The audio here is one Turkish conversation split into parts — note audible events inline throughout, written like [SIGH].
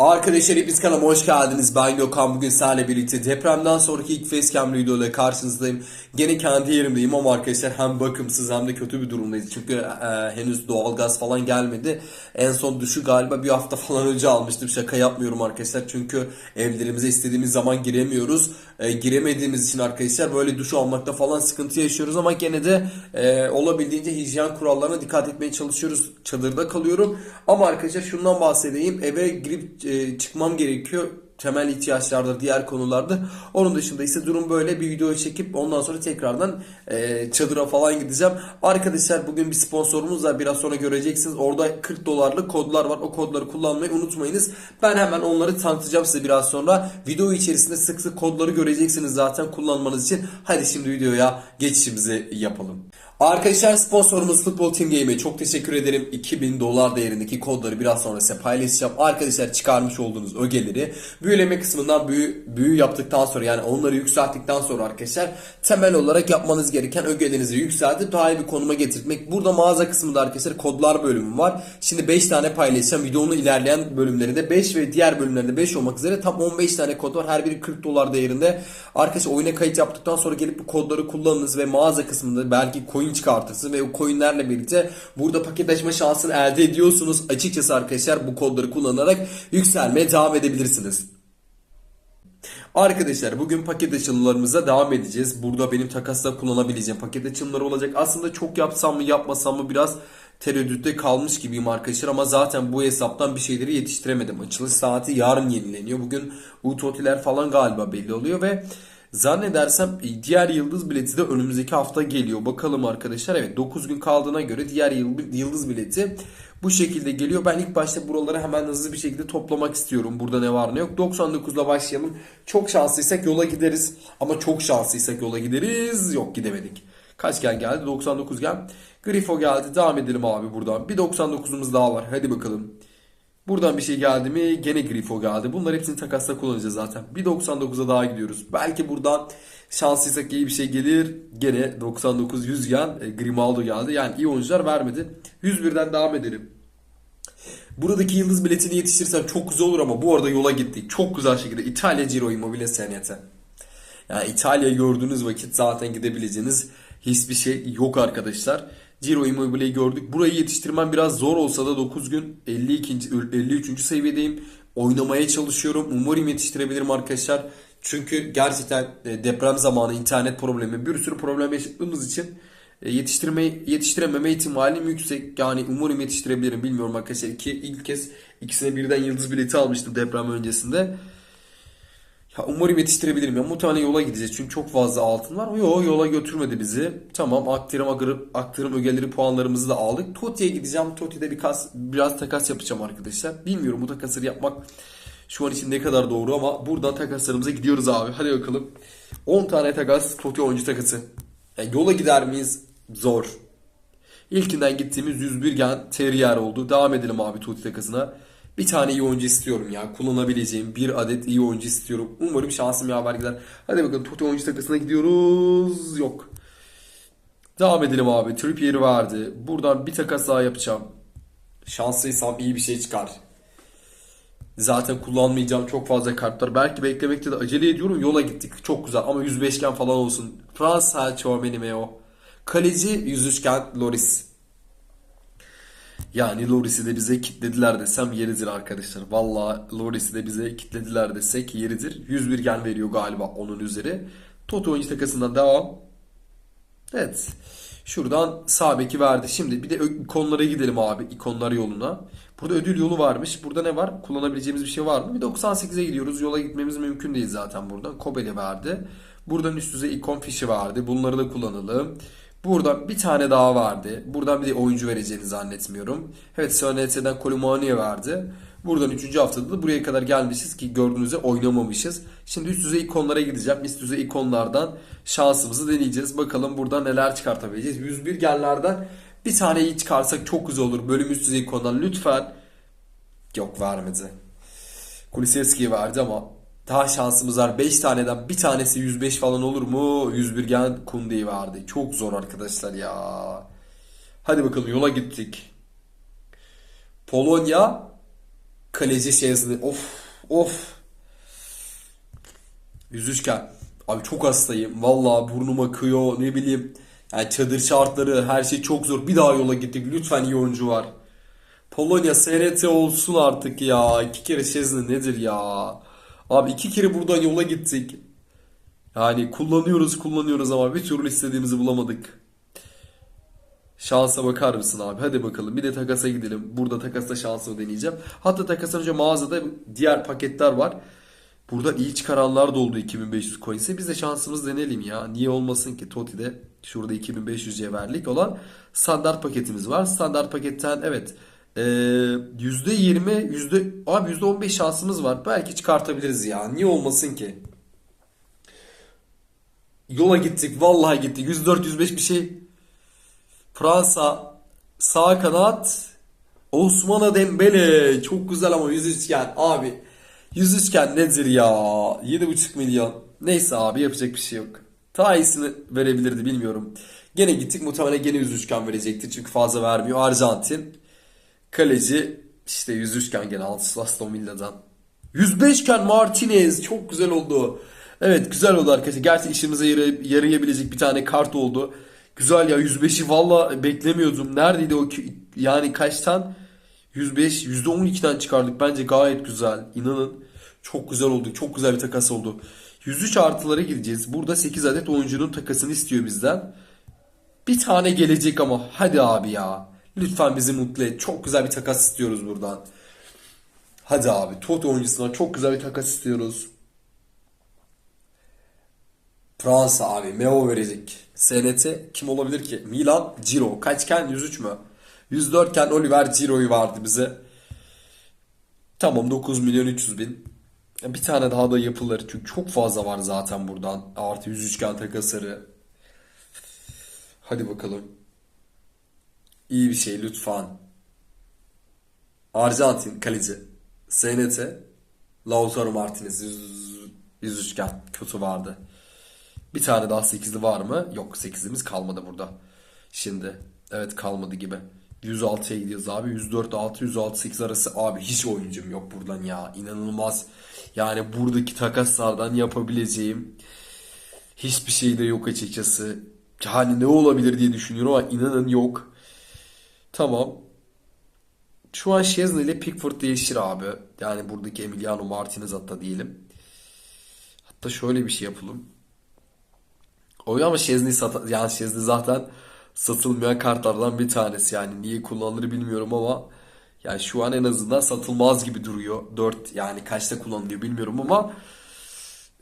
Arkadaşlar hepiniz kanalıma hoş geldiniz. Ben Gökhan. Bugün sizlerle birlikte depremden sonraki ilk facecam videoyla karşınızdayım. Gene kendi yerimdeyim ama arkadaşlar hem bakımsız hem de kötü bir durumdayız. Çünkü e, henüz doğalgaz falan gelmedi. En son duşu galiba bir hafta [LAUGHS] falan önce almıştım. Şaka yapmıyorum arkadaşlar. Çünkü evlerimize istediğimiz zaman giremiyoruz. E, giremediğimiz için arkadaşlar böyle duş almakta falan sıkıntı yaşıyoruz ama gene de e, olabildiğince hijyen kurallarına dikkat etmeye çalışıyoruz. Çadırda kalıyorum. Ama arkadaşlar şundan bahsedeyim. Eve girip e, çıkmam gerekiyor. Temel ihtiyaçlardır diğer konularda. Onun dışında ise durum böyle bir video çekip ondan sonra tekrardan e, çadıra falan gideceğim. Arkadaşlar bugün bir sponsorumuz var. Biraz sonra göreceksiniz. Orada 40 dolarlık kodlar var. O kodları kullanmayı unutmayınız. Ben hemen onları tanıtacağım size biraz sonra. Video içerisinde sık sık kodları göreceksiniz zaten kullanmanız için. Hadi şimdi videoya geçişimizi yapalım. Arkadaşlar sponsorumuz Futbol Team Game'e çok teşekkür ederim. 2000 dolar değerindeki kodları biraz sonra size paylaşacağım. Arkadaşlar çıkarmış olduğunuz ögeleri büyüleme kısmından büyü, büyü yaptıktan sonra yani onları yükselttikten sonra arkadaşlar temel olarak yapmanız gereken ögelerinizi yükseltip daha iyi bir konuma getirmek. Burada mağaza kısmında arkadaşlar kodlar bölümü var. Şimdi 5 tane paylaşacağım. Videonun ilerleyen bölümlerinde 5 ve diğer bölümlerde 5 olmak üzere tam 15 tane kod var. Her biri 40 dolar değerinde. Arkadaşlar oyuna kayıt yaptıktan sonra gelip bu kodları kullanınız ve mağaza kısmında belki coin çıkartırsınız ve o coinlerle birlikte burada paketleşme şansını elde ediyorsunuz. Açıkçası arkadaşlar bu kodları kullanarak yükselmeye devam edebilirsiniz. Arkadaşlar bugün paket açılımlarımıza devam edeceğiz. Burada benim takasla kullanabileceğim paket açılımları olacak. Aslında çok yapsam mı yapmasam mı biraz tereddütte kalmış gibiyim arkadaşlar ama zaten bu hesaptan bir şeyleri yetiştiremedim. Açılış saati yarın yenileniyor. Bugün UTOT'ler falan galiba belli oluyor ve zannedersem diğer yıldız bileti de önümüzdeki hafta geliyor. Bakalım arkadaşlar evet 9 gün kaldığına göre diğer yıldız bileti bu şekilde geliyor. Ben ilk başta buraları hemen hızlı bir şekilde toplamak istiyorum. Burada ne var ne yok. 99'la başlayalım. Çok şanslıysak yola gideriz. Ama çok şanslıysak yola gideriz. Yok gidemedik. Kaç gel geldi? 99 gel. Grifo geldi. Devam edelim abi buradan. Bir 99'umuz daha var. Hadi bakalım. Buradan bir şey geldi mi? Gene Grifo geldi. Bunlar hepsini takasla kullanacağız zaten. Bir 99'a daha gidiyoruz. Belki buradan şanslıysak iyi bir şey gelir. Gene 99 100 gen e, Grimaldo geldi. Yani iyi oyuncular vermedi. 101'den devam edelim. Buradaki yıldız biletini yetiştirirsem çok güzel olur ama bu arada yola gittik. Çok güzel şekilde İtalya Ciro Immobile Senete. Yani İtalya gördüğünüz vakit zaten gidebileceğiniz hiçbir şey yok arkadaşlar. Ciro Immobile'yi gördük. Burayı yetiştirmem biraz zor olsa da 9 gün 52. 53. seviyedeyim. Oynamaya çalışıyorum. Umarım yetiştirebilirim arkadaşlar. Çünkü gerçekten e, deprem zamanı internet problemi bir sürü problem yaşadığımız için e, yetiştirme yetiştirememe ihtimalim yüksek. Yani umarım yetiştirebilirim. Bilmiyorum arkadaşlar. İki, ilk kez ikisine birden yıldız bileti almıştım deprem öncesinde. Ya umarım yetiştirebilirim ya. Muhtemelen yola gideceğiz. Çünkü çok fazla altın var. Yo yola götürmedi bizi. Tamam aktarım aktarım, aktarım ögeleri puanlarımızı da aldık. Toti'ye gideceğim. Toti'de birkaç, biraz takas yapacağım arkadaşlar. Bilmiyorum bu takasları yapmak şu an için ne kadar doğru ama buradan takaslarımıza gidiyoruz abi. Hadi bakalım. 10 tane takas Toti oyuncu takası. Yani yola gider miyiz? Zor. İlkinden gittiğimiz 101 gen Terrier oldu. Devam edelim abi Toti takasına. Bir tane iyi oyuncu istiyorum ya. Kullanabileceğim bir adet iyi oyuncu istiyorum. Umarım şansım yaver gider. Hadi bakalım Totti oyuncu takısına gidiyoruz. Yok. Devam edelim abi. Trippier vardı. Buradan bir takas daha yapacağım. Şanslıysam iyi bir şey çıkar. Zaten kullanmayacağım çok fazla kartlar. Belki beklemekte de acele ediyorum. Yola gittik. Çok güzel ama 105 gen falan olsun. Fransa Chouameni Kaleci 103 gen Loris. Yani Loris'i de bize kitlediler desem yeridir arkadaşlar. Valla Loris'i de bize kitlediler desek yeridir. 101 gen veriyor galiba onun üzeri. Toto oyuncu takasından devam. Evet. Şuradan sağ beki verdi. Şimdi bir de ikonlara gidelim abi. İkonlar yoluna. Burada ödül yolu varmış. Burada ne var? Kullanabileceğimiz bir şey var mı? Bir 98'e gidiyoruz. Yola gitmemiz mümkün değil zaten buradan. Kobeli verdi. Buradan üst düzey ikon fişi vardı. Bunları da kullanalım. Buradan bir tane daha vardı. Buradan bir de oyuncu vereceğini zannetmiyorum. Evet SNT'den Kolumani'ye verdi. Buradan 3. haftada da buraya kadar gelmişiz ki gördüğünüzde oynamamışız. Şimdi üst düzey ikonlara gideceğim. Üst düzey ikonlardan şansımızı deneyeceğiz. Bakalım buradan neler çıkartabileceğiz. 101 genlerden bir tane iyi çıkarsak çok güzel olur. Bölüm üst düzey ikondan lütfen. Yok vermedi. Kulisevski'ye verdi ama daha şansımız var. 5 taneden bir tanesi 105 falan olur mu? 101 gen Kunde'yi verdi. Çok zor arkadaşlar ya. Hadi bakalım yola gittik. Polonya Kaleci Şezni. Of of. Yüzüşken. Abi çok hastayım. Vallahi burnum akıyor ne bileyim. Yani çadır şartları her şey çok zor. Bir daha yola gittik. Lütfen iyi oyuncu var. Polonya SRT olsun artık ya. İki kere Şezni nedir ya? Abi iki kere buradan yola gittik. Yani kullanıyoruz kullanıyoruz ama bir türlü istediğimizi bulamadık. Şansa bakar mısın abi? Hadi bakalım. Bir de takasa gidelim. Burada takasta şansımı deneyeceğim. Hatta takastan önce mağazada diğer paketler var. Burada iyi çıkaranlar da oldu 2500 coins'e. Biz de şansımız deneyelim ya. Niye olmasın ki Toti'de şurada 2500 cevherlik olan standart paketimiz var. Standart paketten evet ee, %20 yüzde abi %15 şansımız var. Belki çıkartabiliriz ya. Niye olmasın ki? Yola gittik. Vallahi gittik. 104-105 bir şey. Fransa sağ kanat Osmana Dembele çok güzel ama yüz üçgen abi yüz üçgen nedir ya 7,5 milyon neyse abi yapacak bir şey yok daha iyisini verebilirdi bilmiyorum gene gittik muhtemelen gene yüz üçgen verecekti çünkü fazla vermiyor Arjantin kaleci işte yüz üçgen gene Aston Villa'dan 105 iken Martinez çok güzel oldu evet güzel oldu arkadaşlar gerçi işimize yarı- yarayabilecek bir tane kart oldu Güzel ya 105'i valla beklemiyordum. Neredeydi o ki? Yani kaçtan? 105, %12'den çıkardık. Bence gayet güzel. İnanın çok güzel oldu. Çok güzel bir takas oldu. 103 artılara gideceğiz. Burada 8 adet oyuncunun takasını istiyor bizden. Bir tane gelecek ama hadi abi ya. Lütfen bizi mutlu et. Çok güzel bir takas istiyoruz buradan. Hadi abi. Tot oyuncusundan çok güzel bir takas istiyoruz. Fransa abi Meo verecek. SNT kim olabilir ki? Milan Ciro. Kaçken 103 mü? 104 iken Oliver Ciro'yu vardı bize. Tamam 9 milyon 300 bin. Bir tane daha da yapılır. Çünkü çok fazla var zaten buradan. Artı 103 iken takasları. Hadi bakalım. İyi bir şey lütfen. Arjantin kaleci. SNT. Lautaro Martinez 100, 103 iken kötü vardı. Bir tane daha 8'li var mı? Yok 8'imiz kalmadı burada. Şimdi evet kalmadı gibi. 106'ya gidiyoruz abi. 104 6 106 8 arası abi hiç oyuncum yok buradan ya. İnanılmaz. Yani buradaki takaslardan yapabileceğim hiçbir şey de yok açıkçası. Yani ne olabilir diye düşünüyorum ama inanın yok. Tamam. Şu an Şezne ile Pickford değişir abi. Yani buradaki Emiliano Martinez hatta diyelim. Hatta şöyle bir şey yapalım. Oyun ama Şezni sat yani Şezni zaten satılmayan kartlardan bir tanesi yani niye kullanılır bilmiyorum ama yani şu an en azından satılmaz gibi duruyor. 4 yani kaçta kullanılıyor bilmiyorum ama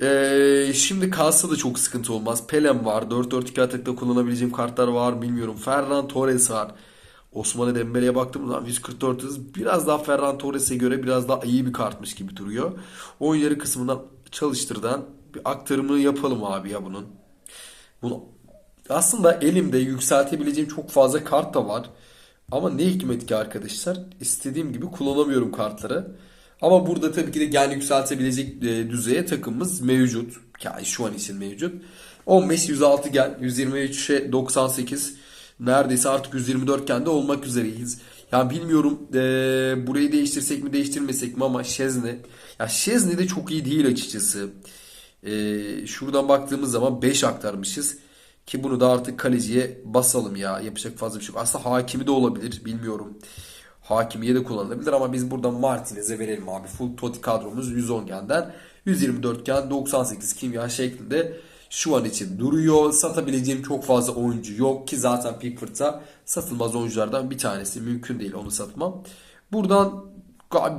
eee, şimdi kalsa da çok sıkıntı olmaz. Pelem var. 4-4-2 atakta kullanabileceğim kartlar var bilmiyorum. Ferran Torres var. Osman Dembele'ye baktığım zaman 144 hız biraz daha Ferran Torres'e göre biraz daha iyi bir kartmış gibi duruyor. Oyunları kısmından çalıştırdan bir aktarımını yapalım abi ya bunun. Bunu aslında elimde yükseltebileceğim çok fazla kart da var. Ama ne hikmet ki arkadaşlar istediğim gibi kullanamıyorum kartları. Ama burada tabii ki de gen yükseltebilecek e, düzeye takımımız mevcut. Yani şu an için mevcut. 15 106 gen, 123'e 98. Neredeyse artık 124 gen de olmak üzereyiz. Yani bilmiyorum e, burayı değiştirsek mi değiştirmesek mi ama Şezne. Ya Şezne de çok iyi değil açıkçası. Ee, şuradan baktığımız zaman 5 aktarmışız. Ki bunu da artık kaleciye basalım ya. Yapacak fazla bir şey yok. Aslında hakimi de olabilir. Bilmiyorum. Hakimiye de kullanılabilir ama biz buradan Martinez'e verelim abi. Full Totti kadromuz 110 genden 124 gen 98 kimya şeklinde şu an için duruyor. Satabileceğim çok fazla oyuncu yok ki zaten Pickford'a satılmaz oyunculardan bir tanesi. Mümkün değil onu satmam. Buradan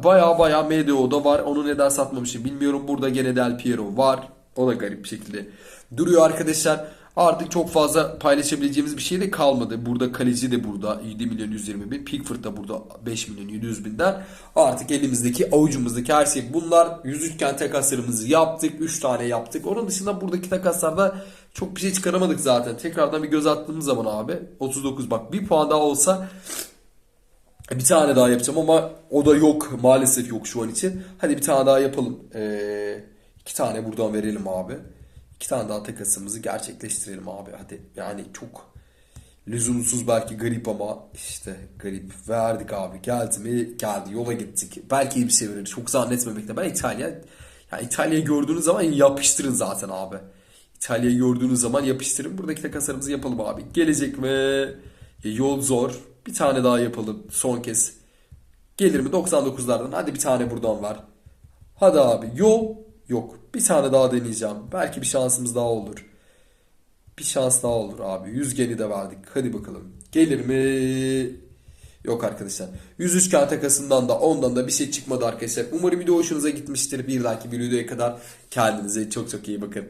baya baya MDO'da var. Onu neden satmamışım bilmiyorum. Burada gene Del Piero var. O da garip bir şekilde duruyor arkadaşlar. Artık çok fazla paylaşabileceğimiz bir şey de kalmadı. Burada kaleci de burada 7 milyon 120 bin. Pickford da burada 5 milyon 700 binden. Artık elimizdeki avucumuzdaki her şey bunlar. 103 iken takaslarımızı yaptık. 3 tane yaptık. Onun dışında buradaki takaslarda çok bir şey çıkaramadık zaten. Tekrardan bir göz attığımız zaman abi 39 bak bir puan daha olsa bir tane daha yapacağım ama o da yok. Maalesef yok şu an için. Hadi bir tane daha yapalım. Ee, iki tane buradan verelim abi. İki tane daha takasımızı gerçekleştirelim abi. Hadi yani çok Lüzumsuz belki garip ama işte garip. Verdik abi. Geldi mi? Geldi. Yola gittik. Belki iyi bir şey verir. Çok zannetmemekle. Ben İtalya ya İtalya'yı gördüğünüz zaman yapıştırın zaten abi. İtalya'yı gördüğünüz zaman yapıştırın. Buradaki takaslarımızı yapalım abi. Gelecek mi? Ya Yol zor. Bir tane daha yapalım son kez. Gelir mi 99'lardan? Hadi bir tane buradan ver. Hadi abi. Yol yok. Bir tane daha deneyeceğim. Belki bir şansımız daha olur. Bir şans daha olur abi. Yüzgeni de verdik. Hadi bakalım. Gelir mi? Yok arkadaşlar. 103 kağıt takasından da ondan da bir şey çıkmadı arkadaşlar. Umarım video hoşunuza gitmiştir. Bir dahaki videoya kadar kendinize çok çok iyi bakın.